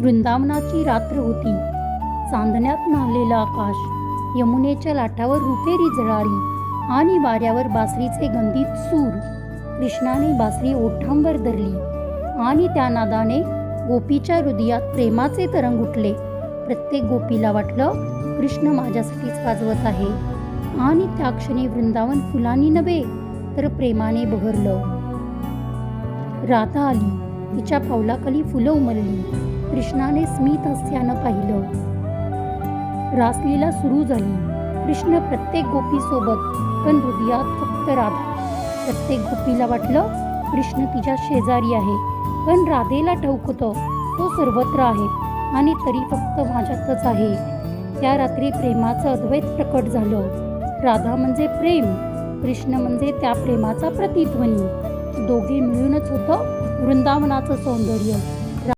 वृंदावनाची रात्र होती. चांदण्यात न्हालेलं आकाश यमुनेच्या लाटावर रुपेरी जळारी आणि वाऱ्यावर बासरीचे गंधित सूर. कृष्णाने बासरी ओठांवर धरली आणि त्या नादाने गोपीच्या हृदयात प्रेमाचे तरंग उठले. प्रत्येक गोपीला वाटलं कृष्ण माझ्यासाठीच वाजवत आहे. आणि त्या क्षणी वृंदावन फुलांनी नव्हे तर प्रेमाने बहरलं. राधा आली. तिच्या पावलाखाली फुलं उमलली. कृष्णाने स्मित हास्यानं पाहिलं. रासलीला सुरू झाली. कृष्ण प्रत्येक गोपीसोबत पण हृदयात फक्त राधा. प्रत्येक गोपीला वाटलं कृष्ण तिच्या शेजारी आहे. पण राधेला ठाऊक होतं तो सर्वत्र आहे आणि तरी फक्त माझ्यातच आहे. त्या रात्री प्रेमाचं अद्वैत प्रकट झालं. राधा म्हणजे प्रेम कृष्ण म्हणजे त्या प्रेमाचा प्रतिध्वनी. दोघे मिळूनच होतं वृंदावनाचं सौंदर्य.